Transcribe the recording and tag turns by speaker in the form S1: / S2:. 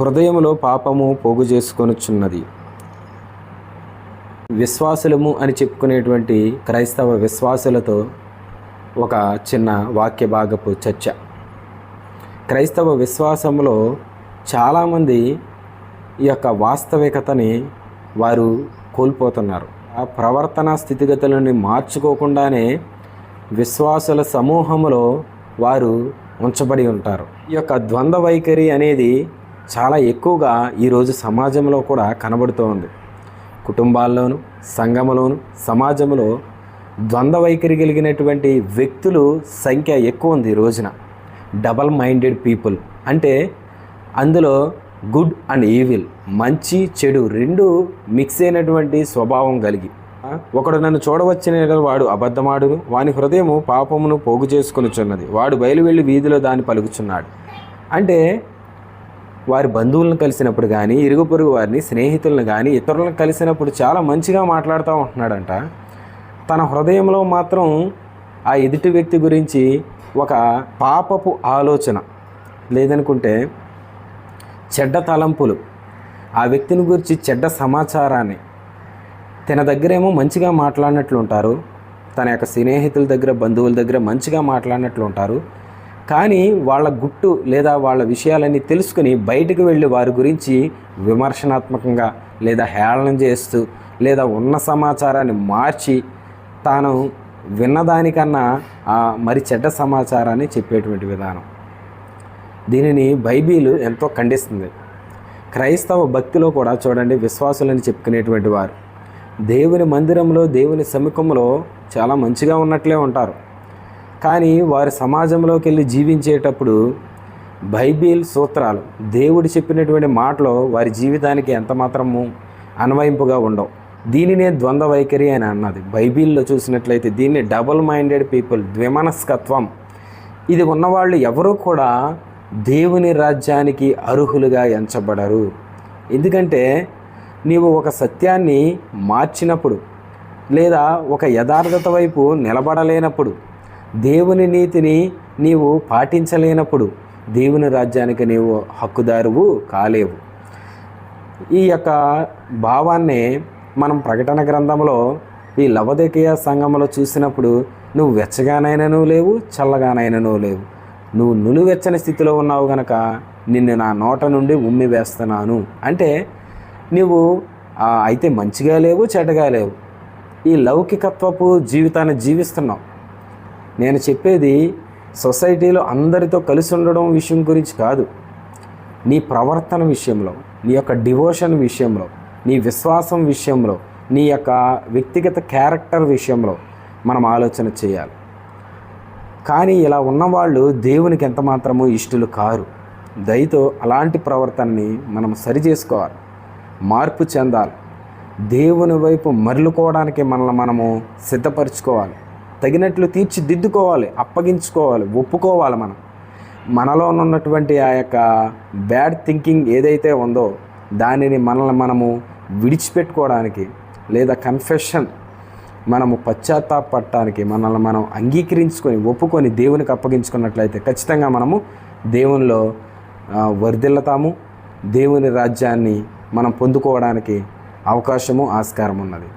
S1: హృదయములో పాపము పోగు చేసుకొనుచున్నది. విశ్వాసులము అని చెప్పుకునేటువంటి క్రైస్తవ విశ్వాసులతో ఒక చిన్న వాక్య భాగపు చర్చ. క్రైస్తవ విశ్వాసంలో చాలామంది ఈ యొక్క వాస్తవికతని వారు కోల్పోతున్నారు. ఆ ప్రవర్తన స్థితిగతులను మార్చుకోకుండానే విశ్వాసుల సమూహంలో వారు ఉంచబడి ఉంటారు. ఈ యొక్క ద్వంద్వ వైఖరి అనేది చాలా ఎక్కువగా ఈరోజు సమాజంలో కూడా కనబడుతూ ఉంది. కుటుంబాల్లోను సంఘములోను సమాజంలో ద్వంద్వ వైఖరి కలిగినటువంటి వ్యక్తులు సంఖ్య ఎక్కువ ఉంది ఈ రోజున. డబల్ మైండెడ్ పీపుల్ అంటే అందులో గుడ్ అండ్ ఈవిల్ మంచి చెడు రెండు మిక్స్ అయినటువంటి స్వభావం కలిగి. ఒకడు నన్ను చూడవచ్చిన వాడు అబద్ధమాడును వాని హృదయము పాపమును పోగు చేసుకునిచున్నది వాడు బయలు వెళ్ళి వీధిలో దాన్ని పలుకుచున్నాడు. అంటే వారి బంధువులను కలిసినప్పుడు కానీ ఇరుగు పొరుగు వారిని స్నేహితులను కానీ ఇతరులను కలిసినప్పుడు చాలా మంచిగా మాట్లాడుతూ ఉంటున్నాడంట. తన హృదయంలో మాత్రం ఆ ఎదుటి వ్యక్తి గురించి ఒక పాపపు ఆలోచన. లేదనుకుంటే చెడ్డ తలంపులు. ఆ వ్యక్తిని గురించి చెడ్డ సమాచారాన్ని. తన దగ్గరేమో మంచిగా మాట్లాడినట్లు ఉంటారు తన యొక్క స్నేహితుల దగ్గర బంధువుల దగ్గర మంచిగా మాట్లాడినట్లు ఉంటారు కానీ వాళ్ళ గుట్టు లేదా వాళ్ళ విషయాలన్నీ తెలుసుకుని బయటకు వెళ్ళి వారి గురించి విమర్శనాత్మకంగా లేదా హేళన చేస్తూ లేదా ఉన్న సమాచారాన్ని మార్చి తాను విన్నదానికన్నా ఆ మరి చెడ్డ సమాచారాన్ని చెప్పేటువంటి విధానం. దీనిని బైబిల్ ఎంతో ఖండిస్తుంది. క్రైస్తవ భక్తిలో కూడా చూడండి విశ్వాసులని చెప్పుకునేటువంటి వారు. దేవుని మందిరంలో దేవుని సముఖంలో చాలా మంచిగా ఉన్నట్లే ఉంటారు. కానీ వారి సమాజంలోకి వెళ్ళి జీవించేటప్పుడు బైబిల్ సూత్రాలు దేవుడు చెప్పినటువంటి మాటలు వారి జీవితానికి ఎంత మాత్రము అన్వయింపుగా ఉండవు. దీనినే ద్వంద్వ వైఖరి అని అన్నది. బైబిల్లో చూసినట్లయితే దీన్ని డబుల్ మైండెడ్ పీపుల్ ద్విమనస్కత్వం. ఇది ఉన్నవాళ్ళు ఎవరూ కూడా దేవుని రాజ్యానికి అర్హులుగా ఎంచబడరు. ఎందుకంటే నీవు ఒక సత్యాన్ని మార్చినప్పుడు లేదా ఒక యథార్థత వైపు నిలబడలేనప్పుడు దేవుని నీతిని నీవు పాటించలేనప్పుడు దేవుని రాజ్యానికి నీవు హక్కుదారువు కాలేవు. ఈ యొక్క భావాన్ని మనం ప్రకటన గ్రంథంలో ఈ లవదకీయ సంఘంలో చూసినప్పుడు నువ్వు వెచ్చగానైనను లేవు చల్లగానైనను లేవు. నువ్వు నులువెచ్చని స్థితిలో ఉన్నావు గనక నిన్ను నా నోట నుండి ఉమ్మి వేస్తున్నాను. అంటే నువ్వు అయితే మంచిగా లేవు చెడ్డగా లేవు. ఈ లౌకికత్వపు జీవితాన్ని జీవిస్తున్నావు. నేను చెప్పేది సొసైటీలో అందరితో కలిసి ఉండడం విషయం గురించి కాదు. నీ ప్రవర్తన విషయంలో నీ యొక్క డివోషన్ విషయంలో నీ విశ్వాసం విషయంలో నీ యొక్క వ్యక్తిగత క్యారెక్టర్ విషయంలో మనం ఆలోచన చేయాలి. కానీ ఇలా ఉన్నవాళ్ళు దేవునికి ఎంత మాత్రమూ ఇష్టలు కారు. దయతో అలాంటి ప్రవర్తనని మనం సరి చేసుకోవాలి. మార్పు చెందాలి. దేవుని వైపు మరలుకోవడానికి మనల్ని మనము సిద్ధపరచుకోవాలి. తగినట్లు తీర్చిదిద్దుకోవాలి అప్పగించుకోవాలి ఒప్పుకోవాలి మనం. మనలో ఉన్నటువంటి ఆ యొక్క బ్యాడ్ థింకింగ్ ఏదైతే ఉందో దానిని మనల్ని మనము విడిచిపెట్టుకోవడానికి లేదా కన్ఫెషన్ మనము పశ్చాత్తాపడటానికి మనల్ని మనం అంగీకరించుకొని ఒప్పుకొని దేవునికి అప్పగించుకున్నట్లయితే ఖచ్చితంగా మనము దేవునిలో ఆ, దేవుని రాజ్యాన్ని మనం పొందుకోవడానికి అవకాశము ఆస్కారం ఉన్నది.